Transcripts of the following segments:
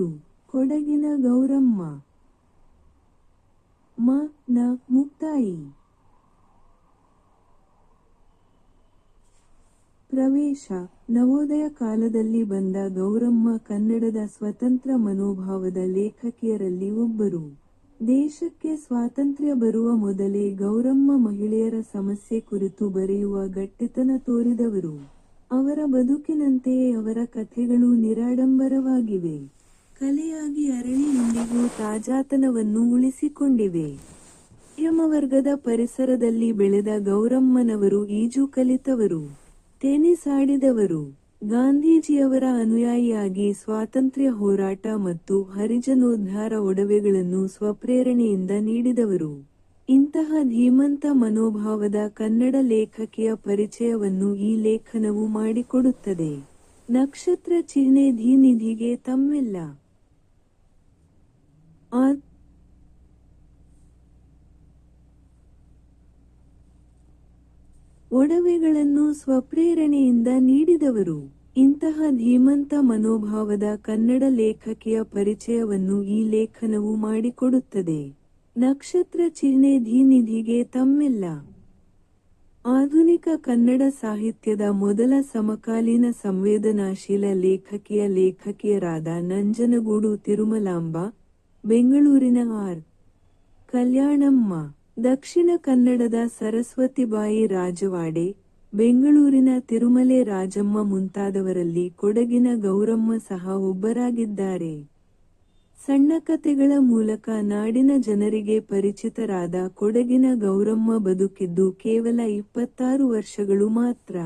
ಊರು ಕೊಡಗಿನ ಗೌರಮ್ಮ. ಮ ನ ಮುಕ್ತಾಯಿ. ಪ್ರವೇಶ. ನವೋದಯ ಕಾಲದಲ್ಲಿ ಬಂದ ಗೌರಮ್ಮ ಕನ್ನಡದ ಸ್ವತಂತ್ರ ಮನೋಭಾವದ ಲೇಖಕಿಯರಲ್ಲಿ ಒಬ್ಬರು. ದೇಶಕ್ಕೆ ಸ್ವಾತಂತ್ರ್ಯ ಬರುವ ಮೊದಲೇ ಗೌರಮ್ಮ ಮಹಿಳೆಯರ ಸಮಸ್ಯೆ ಕುರಿತು ಬರೆಯುವ ಗಟ್ಟಿತನ ತೋರಿದವರು. ಅವರ ಬದುಕಿನಂತೆಯೇ ಅವರ ಕಥೆಗಳು ನಿರಾಡಂಬರವಾಗಿವೆ. ಕಲೆಯಾಗಿ ಅರಳಿ ಇಂದಿಗೂ ತಾಜಾತನವನ್ನು ಉಳಿಸಿಕೊಂಡಿವೆ. ಮಧ್ಯಮವರ್ಗದ ಪರಿಸರದಲ್ಲಿ ಬೆಳೆದ ಗೌರಮ್ಮನವರು ಈಜು ಕಲಿತವರು, ಟೆನಿಸ್ ಆಡಿದವರು, ಗಾಂಧೀಜಿಯವರ ಅನುಯಾಯಿಯಾಗಿ ಸ್ವಾತಂತ್ರ್ಯ ಹೋರಾಟ ಮತ್ತು ಹರಿಜನೋದ್ಧಾರ ಒಡವೆಗಳನ್ನು ಸ್ವಪ್ರೇರಣೆಯಿಂದ ನೀಡಿದವರು. ಇಂತಹ ಧೀಮಂತ ಮನೋಭಾವದ ಕನ್ನಡ ಲೇಖಕಿಯ ಪರಿಚಯವನ್ನು ಈ ಲೇಖನವು ಮಾಡಿಕೊಡುತ್ತದೆ. ನಕ್ಷತ್ರ ಚಿಹ್ನೆ ಧೀನಿಧಿಗೆ ತಮ್ಮೆಲ್ಲ ಆ ಒಡವೆಗಳನ್ನು ಸ್ವಪ್ರೇರಣೆಯಿಂದ ನೀಡಿದವರು. ಇಂತಹ ಧೀಮಂತ ಮನೋಭಾವದ ಕನ್ನಡ ಲೇಖಕಿಯ ಪರಿಚಯವನ್ನು ಈ ಲೇಖನವು ಮಾಡಿಕೊಡುತ್ತದೆ. ನಕ್ಷತ್ರ ಚಿಹ್ನೆ ಧೀನಿಧಿಗೆ ತಮ್ಮೆಲ್ಲ. ಆಧುನಿಕ ಕನ್ನಡ ಸಾಹಿತ್ಯದ ಮೊದಲ ಸಮಕಾಲೀನ ಸಂವೇದನಾಶೀಲ ಲೇಖಕಿಯ ಲೇಖಕಿಯರಾದ ನಂಜನಗೂಡು ತಿರುಮಲಾಂಬ ಬೆಂಗಳೂರಿನ ಆರ್. ಕಲ್ಯಾಣಮ್ಮ, ದಕ್ಷಿಣ ಕನ್ನಡದ ಸರಸ್ವತಿಬಾಯಿ ರಾಜವಾಡೆ, ಬೆಂಗಳೂರಿನ ತಿರುಮಲೆ ರಾಜಮ್ಮ ಮುಂತಾದವರಲ್ಲಿ ಕೊಡಗಿನ ಗೌರಮ್ಮ ಸಹ ಒಬ್ಬರಾಗಿದ್ದಾರೆ. ಸಣ್ಣ ಕಥೆಗಳ ಮೂಲಕ ನಾಡಿನ ಜನರಿಗೆ ಪರಿಚಿತರಾದ ಕೊಡಗಿನ ಗೌರಮ್ಮ ಬದುಕಿದ್ದು ಕೇವಲ ಇಪ್ಪತ್ತಾರು ವರ್ಷಗಳು ಮಾತ್ರ.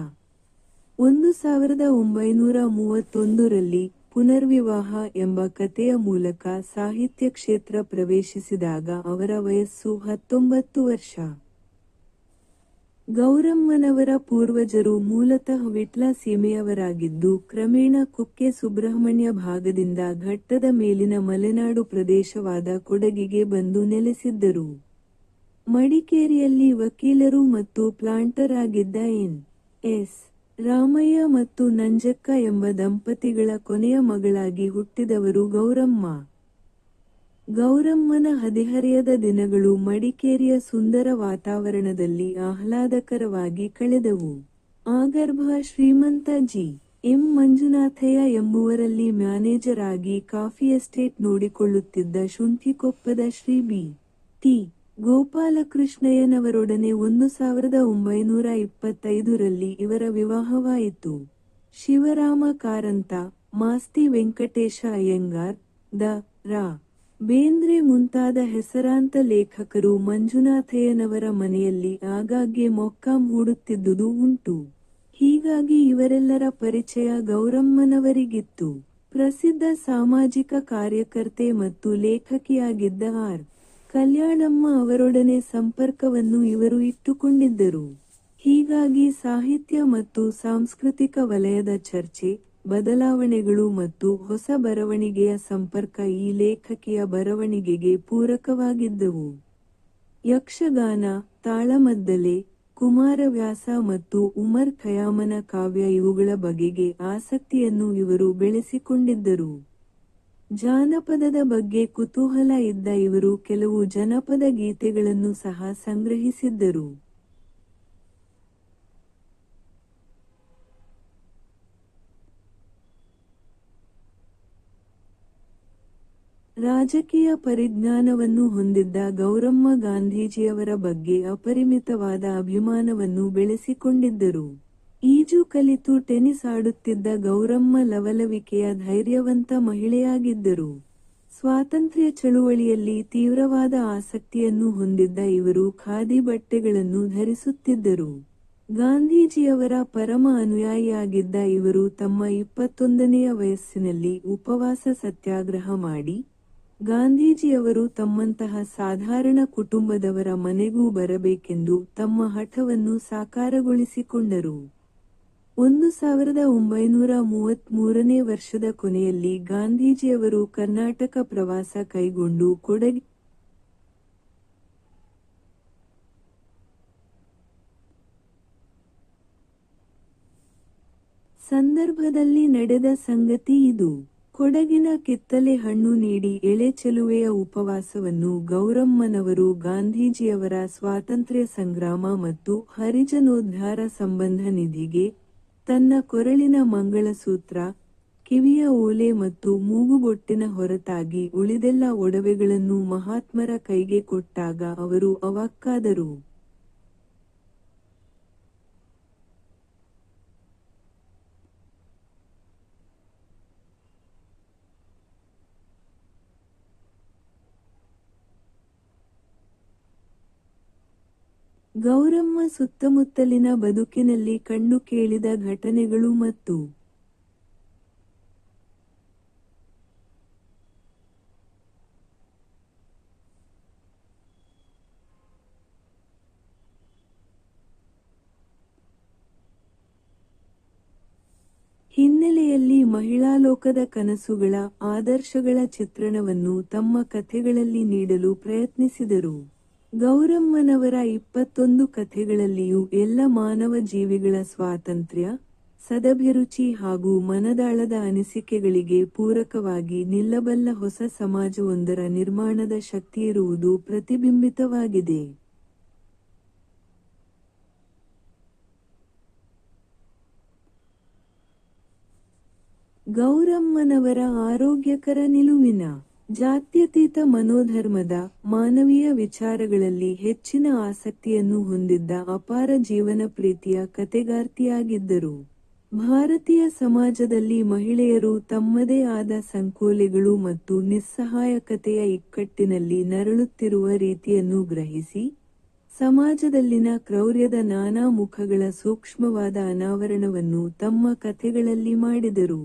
ಒಂದು ಸಾವಿರದ ಒಂಬೈನೂರ ಮೂವತ್ತೊಂದರಲ್ಲಿ ಪುನರ್ವಿವಾಹ ಎಂಬ ಕಥೆಯ ಮೂಲಕ ಸಾಹಿತ್ಯ ಕ್ಷೇತ್ರ ಪ್ರವೇಶಿಸಿದಾಗ ಅವರ ವಯಸ್ಸು ಹತ್ತೊಂಬತ್ತು ವರ್ಷ. ಗೌರಮ್ಮನವರ ಪೂರ್ವಜರು ಮೂಲತಃ ವಿಟ್ಲ ಸೀಮೆಯವರಾಗಿದ್ದು, ಕ್ರಮೇಣ ಕುಕ್ಕೆ ಸುಬ್ರಹ್ಮಣ್ಯ ಭಾಗದಿಂದ ಘಟ್ಟದ ಮೇಲಿನ ಮಲೆನಾಡು ಪ್ರದೇಶವಾದ ಕೊಡಗಿಗೆ ಬಂದು ನೆಲೆಸಿದ್ದರು. ಮಡಿಕೇರಿಯಲ್ಲಿ ವಕೀಲರು ಮತ್ತು ಪ್ಲಾಂಟರ್ ಆಗಿದ್ದ ಎನ್. ಎಸ್. ರಾಮಯ್ಯ ಮತ್ತು ನಂಜಕ್ಕ ಎಂಬ ದಂಪತಿಗಳ ಕೊನೆಯ ಮಗಳಾಗಿ ಹುಟ್ಟಿದವರು ಗೌರಮ್ಮ. ಗೌರಮ್ಮನ ಹದಿಹರೆಯದ ದಿನಗಳು ಮಡಿಕೇರಿಯ ಸುಂದರ ವಾತಾವರಣದಲ್ಲಿ ಆಹ್ಲಾದಕರವಾಗಿ ಕಳೆದವು. ಆಗರ್ಭ ಶ್ರೀಮಂತ ಜಿ. ಎಂ. ಮಂಜುನಾಥಯ್ಯ ಎಂಬುವರಲ್ಲಿ ಮ್ಯಾನೇಜರ್ ಆಗಿ ಕಾಫಿ ಎಸ್ಟೇಟ್ ನೋಡಿಕೊಳ್ಳುತ್ತಿದ್ದ ಶುಂಠಿಕೊಪ್ಪದ ಶ್ರೀ ಬಿ. ಟಿ. ಗೋಪಾಲಕೃಷ್ಣಯ್ಯನವರೊಡನೆ ಒಂದು ಸಾವಿರದ ಒಂಬೈನೂರ ಇಪ್ಪತ್ತೈದರಲ್ಲಿ ಇವರ ವಿವಾಹವಾಯಿತು. ಶಿವರಾಮ ಕಾರಂತ, ಮಾಸ್ತಿ ವೆಂಕಟೇಶ ಅಯ್ಯಂಗಾರ್, ದ. ರಾ. ಬೇಂದ್ರೆ ಮುಂತಾದ ಹೆಸರಾಂತ ಲೇಖಕರು ಮಂಜುನಾಥಯ್ಯನವರ ಮನೆಯಲ್ಲಿ ಆಗಾಗ್ಗೆ ಮೊಕ್ಕಾಂ ಹೂಡುತ್ತಿದ್ದುದು ಉಂಟು. ಹೀಗಾಗಿ ಇವರೆಲ್ಲರ ಪರಿಚಯ ಗೌರಮ್ಮನವರಿಗಿತ್ತು. ಪ್ರಸಿದ್ಧ ಸಾಮಾಜಿಕ ಕಾರ್ಯಕರ್ತೆ ಮತ್ತು ಲೇಖಕಿಯಾಗಿದ್ದ ಆರ್. ಕಲ್ಯಾಣಮ್ಮ ಅವರೊಡನೆ ಸಂಪರ್ಕವನ್ನು ಇವರು ಇಟ್ಟುಕೊಂಡಿದ್ದರು. ಹೀಗಾಗಿ ಸಾಹಿತ್ಯ ಮತ್ತು ಸಾಂಸ್ಕೃತಿಕ ವಲಯದ ಚರ್ಚೆ, ಬದಲಾವಣೆಗಳು ಮತ್ತು ಹೊಸ ಬರವಣಿಗೆಯ ಸಂಪರ್ಕ ಈ ಲೇಖಕಿಯ ಬರವಣಿಗೆಗೆ ಪೂರಕವಾಗಿದ್ದವು. ಯಕ್ಷಗಾನ, ತಾಳಮದ್ದಲೆ, ಕುಮಾರವ್ಯಾಸ ಮತ್ತು ಉಮರ್ ಖಯಾಮನ ಕಾವ್ಯ ಇವುಗಳ ಬಗೆಗೆ ಆಸಕ್ತಿಯನ್ನು ಇವರು ಬೆಳೆಸಿಕೊಂಡಿದ್ದರು. ಜಾನಪದದ ಬಗ್ಗೆ ಕುತೂಹಲ ಇದ್ದ ಇವರು ಕೆಲವು ಜನಪದ ಗೀತೆಗಳನ್ನು ಸಹ ಸಂಗ್ರಹಿಸಿದ್ದರು. ರಾಜಕೀಯ ಪರಿಜ್ಞಾನವನ್ನು ಹೊಂದಿದ್ದ ಗೌರಮ್ಮ ಗಾಂಧೀಜಿಯವರ ಬಗ್ಗೆ ಅಪರಿಮಿತವಾದ ಅಭಿಮಾನವನ್ನು ಬೆಳೆಸಿಕೊಂಡಿದ್ದರು. ಈಜು ಕಲಿತು ಟೆನಿಸ್ ಆಡುತ್ತಿದ್ದ ಗೌರಮ್ಮ ಲವಲವಿಕೆಯ ಧೈರ್ಯವಂತ ಮಹಿಳೆಯಾಗಿದ್ದರು. ಸ್ವಾತಂತ್ರ್ಯ ಚಳುವಳಿಯಲ್ಲಿ ತೀವ್ರವಾದ ಆಸಕ್ತಿಯನ್ನು ಹೊಂದಿದ್ದ ಇವರು ಖಾದಿ ಬಟ್ಟೆಗಳನ್ನು ಧರಿಸುತ್ತಿದ್ದರು. ಗಾಂಧೀಜಿಯವರ ಪರಮ ಅನುಯಾಯಿಯಾಗಿದ್ದ ಇವರು ತಮ್ಮ ಇಪ್ಪತ್ತೊಂದನೆಯ ವಯಸ್ಸಿನಲ್ಲಿ ಉಪವಾಸ ಸತ್ಯಾಗ್ರಹ ಮಾಡಿ, ಗಾಂಧೀಜಿಯವರು ತಮ್ಮಂತಹ ಸಾಧಾರಣ ಕುಟುಂಬದವರ ಮನೆಗೂ ಬರಬೇಕೆಂದು ತಮ್ಮ ಹಠವನ್ನು ಸಾಕಾರಗೊಳಿಸಿಕೊಂಡರು. ಒಂದು ಸಾವಿರದ ಒಂಬೈನೂರ ಮೂವತ್ತ್ ಮೂರನೇ ವರ್ಷದ ಕೊನೆಯಲ್ಲಿ ಗಾಂಧೀಜಿಯವರು ಕರ್ನಾಟಕ ಪ್ರವಾಸ ಕೈಗೊಂಡು ಕೊಡಗಿ ಸಂದರ್ಭದಲ್ಲಿ ನಡೆದ ಸಂಗತಿ ಇದು. ಕೊಡಗಿನ ಕಿತ್ತಲೆ ಹಣ್ಣು ನೀಡಿ ಎಳೆ ಚೆಲುವೆಯ ಉಪವಾಸವನ್ನು ಗೌರಮ್ಮನವರು ಗಾಂಧೀಜಿಯವರ ಸ್ವಾತಂತ್ರ್ಯ ಸಂಗ್ರಾಮ ಮತ್ತು ಹರಿಜನೋದ್ಧಾರ ಸಂಬಂಧ ನಿಧಿಗೆ ತನ್ನ ಕೊರಳಿನ ಮಂಗಳಸೂತ್ರ, ಕಿವಿಯ ಓಲೆ ಮತ್ತು ಮೂಗುಬೊಟ್ಟಿನ ಹೊರತಾಗಿ ಉಳಿದೆಲ್ಲ ಒಡವೆಗಳನ್ನು ಮಹಾತ್ಮರ ಕೈಗೆ ಕೊಟ್ಟಾಗ ಅವರು ಅವಾಕ್ಕಾದರು. ಗೌರಮ್ಮ ಸುತ್ತಮುತ್ತಲಿನ ಬದುಕಿನಲ್ಲಿ ಕಂಡು ಕೇಳಿದ ಘಟನೆಗಳು ಮತ್ತು ಹಿನ್ನೆಲೆಯಲ್ಲಿ ಮಹಿಳಾ ಲೋಕದ ಕನಸುಗಳ ಆದರ್ಶಗಳ ಚಿತ್ರಣವನ್ನು ತಮ್ಮ ಕಥೆಗಳಲ್ಲಿ ನೀಡಲು ಪ್ರಯತ್ನಿಸಿದರು. ಗೌರಮ್ಮನವರ ಇಪ್ಪತ್ತೊಂದು ಕಥೆಗಳಲ್ಲಿಯೂ ಎಲ್ಲ ಮಾನವ ಜೀವಿಗಳ ಸ್ವಾತಂತ್ರ್ಯ, ಸದಭಿರುಚಿ ಹಾಗೂ ಮನದಾಳದ ಅನಿಸಿಕೆಗಳಿಗೆ ಪೂರಕವಾಗಿ ನಿಲ್ಲಬಲ್ಲ ಹೊಸ ಸಮಾಜವೊಂದರ ನಿರ್ಮಾಣದ ಶಕ್ತಿಯಿರುವುದು ಪ್ರತಿಬಿಂಬಿತವಾಗಿದೆ. ಗೌರಮ್ಮನವರ ಆರೋಗ್ಯಕರ ನಿಲುವಿನ ಜಾತ್ಯತೀತ ಮನೋಧರ್ಮದ ಮಾನವೀಯ ವಿಚಾರಗಳಲ್ಲಿ ಹೆಚ್ಚಿನ ಆಸಕ್ತಿಯನ್ನು ಹೊಂದಿದ್ದ ಅಪಾರ ಜೀವನ ಪ್ರೀತಿಯ ಕತೆಗಾರ್ತಿಯಾಗಿದ್ದರು ಭಾರತೀಯ ಸಮಾಜದಲ್ಲಿ ಮಹಿಳೆಯರು ತಮ್ಮದೇ ಆದ ಸಂಕೋಲೆಗಳು ಮತ್ತು ನಿಸ್ಸಹಾಯಕತೆಯ ಇಕ್ಕಟ್ಟಿನಲ್ಲಿ ನರಳುತ್ತಿರುವ ರೀತಿಯನ್ನು ಗ್ರಹಿಸಿ, ಸಮಾಜದಲ್ಲಿನ ಕ್ರೌರ್ಯದ ನಾನಾ ಮುಖಗಳ ಸೂಕ್ಷ್ಮವಾದ ಅನಾವರಣವನ್ನು ತಮ್ಮ ಕಥೆಗಳಲ್ಲಿ ಮಾಡಿದರು.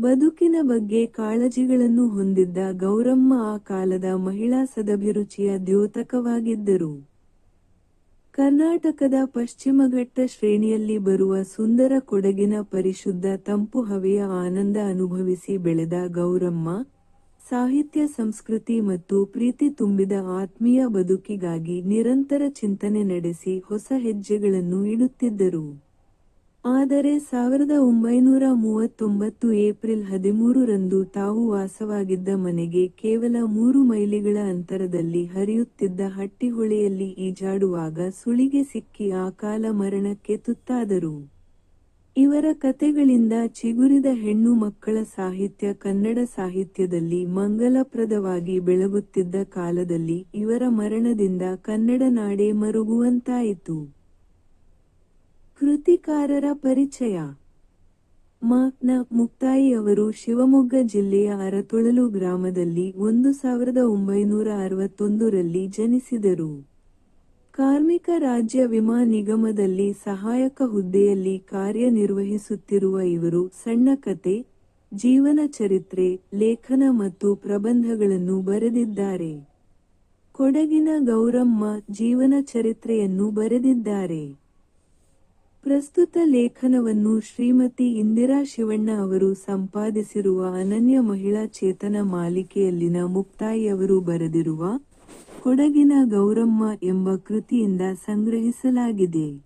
ಬದುಕಿನ ಬಗ್ಗೆ ಕಾಳಜಿಗಳನ್ನು ಹೊಂದಿದ್ದ ಗೌರಮ್ಮ ಆ ಕಾಲದ ಮಹಿಳಾ ಸದಭಿರುಚಿಯ ದ್ಯೋತಕವಾಗಿದ್ದರು. ಕರ್ನಾಟಕದ ಪಶ್ಚಿಮಘಟ್ಟ ಶ್ರೇಣಿಯಲ್ಲಿ ಬರುವ ಸುಂದರ ಕೊಡಗಿನ ಪರಿಶುದ್ಧ ತಂಪು ಹವೆಯ ಆನಂದ ಅನುಭವಿಸಿ ಬೆಳೆದ ಗೌರಮ್ಮ, ಸಾಹಿತ್ಯ, ಸಂಸ್ಕೃತಿ ಮತ್ತು ಪ್ರೀತಿ ತುಂಬಿದ ಆತ್ಮೀಯ ಬದುಕಿಗಾಗಿ ನಿರಂತರ ಚಿಂತನೆ ನಡೆಸಿ ಹೊಸ ಹೆಜ್ಜೆಗಳನ್ನು ಇಡುತ್ತಿದ್ದರು. ಆದರೆ ಸಾವಿರದ ಒಂಬೈನೂರ ಮೂವತ್ತೊಂಬತ್ತು ಏಪ್ರಿಲ್ ಹದಿಮೂರು ರಂದು ತಾವು ವಾಸವಾಗಿದ್ದ ಮನೆಗೆ ಕೇವಲ ಮೂರು ಮೈಲಿಗಳ ಅಂತರದಲ್ಲಿ ಹರಿಯುತ್ತಿದ್ದ ಹಟ್ಟಿಹೊಳೆಯಲ್ಲಿ ಈಜಾಡುವಾಗ ಸುಳಿಗೆ ಸಿಕ್ಕಿ ಆಕಾಲ ಮರಣಕ್ಕೆ ತುತ್ತಾದರು. ಇವರ ಕತೆಗಳಿಂದ ಚಿಗುರಿದ ಹೆಣ್ಣು ಮಕ್ಕಳ ಸಾಹಿತ್ಯ ಕನ್ನಡ ಸಾಹಿತ್ಯದಲ್ಲಿ ಮಂಗಲಪ್ರದವಾಗಿ ಬೆಳಗುತ್ತಿದ್ದ ಕಾಲದಲ್ಲಿ ಇವರ ಮರಣದಿಂದ ಕನ್ನಡ ನಾಡೇ ಮರುಗುವಂತಾಯಿತು. ಕೃತಿಕಾರರ ಪರಿಚಯ. ಮಾಕ್ನ ಮುಕ್ತಾಯಿ ಅವರು ಶಿವಮೊಗ್ಗ ಜಿಲ್ಲೆಯ ಅರತೊಳಲು ಗ್ರಾಮದಲ್ಲಿ ಒಂದು ಸಾವಿರದ ಒಂಬೈನೂರ ಅರವತ್ತೊಂದರಲ್ಲಿ ಜನಿಸಿದರು. ಕಾರ್ಮಿಕ ರಾಜ್ಯ ವಿಮಾ ನಿಗಮದಲ್ಲಿ ಸಹಾಯಕ ಹುದ್ದೆಯಲ್ಲಿ ಕಾರ್ಯನಿರ್ವಹಿಸುತ್ತಿರುವ ಇವರು ಸಣ್ಣ ಕತೆ, ಜೀವನ ಚರಿತ್ರೆ, ಲೇಖನ ಮತ್ತು ಪ್ರಬಂಧಗಳನ್ನು ಬರೆದಿದ್ದಾರೆ. ಕೊಡಗಿನ ಗೌರಮ್ಮ ಜೀವನ ಚರಿತ್ರೆಯನ್ನು ಬರೆದಿದ್ದಾರೆ. ಪ್ರಸ್ತುತ ಲೇಖನವನ್ನು ಶ್ರೀಮತಿ ಇಂದಿರಾ ಶಿವಣ್ಣ ಅವರು ಸಂಪಾದಿಸಿರುವ ಅನನ್ಯ ಮಹಿಳಾ ಚೇತನ ಮಾಲಿಕೆಯಲ್ಲಿನ ಮುಕ್ತಾಯಿಯವರು ಬರೆದಿರುವ ಕೊಡಗಿನ ಗೌರಮ್ಮ ಎಂಬ ಕೃತಿಯಿಂದ ಸಂಗ್ರಹಿಸಲಾಗಿದೆ.